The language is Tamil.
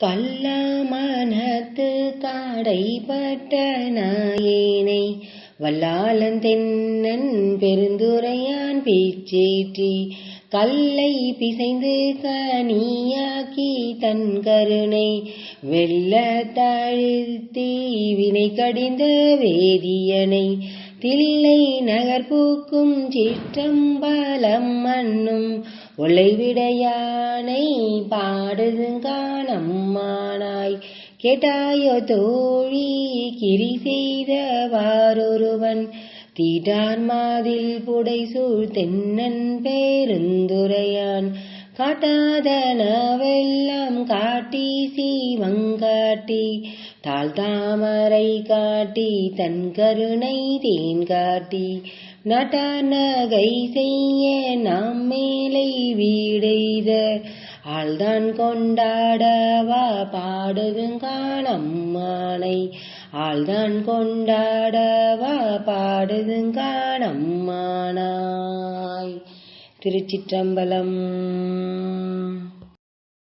கள்ளமனத்து காடைப்பட்ட நாயேனை வல்லாளன் தென்னன் பெருந்துரையான் பேச்சேற்றி கல்லை பிசைந்து கனியாக்கி தன் கருணை வெள்ள வினை கடிந்த வேதியனை தில்லை நகர்பூக்கும் சிற்றம்பலம் மண்ணும் ஒளைவிடையானை பாடுதுங்கானம்மானாய் கேட்டாயோ தோழி கிரி செய்த வாரொருவன். தீட்டார் மாதில் புடைசூழ் தென்னன் பேருந்துரையான். காட்டாதனவெல்லாம் காட்டி சீவங்காட்டி தாழ் தாமரை காட்டி தன் கருணை தேன் காட்டி. நட நகை செய்ய நாமே ஆள்தான் கொண்டாடவா பாடுதுங்கானம்மானை ஆள்தான் கொண்டாடவா பாடுதுங்கானம்மானாய் திருச்சிற்றம்பலம்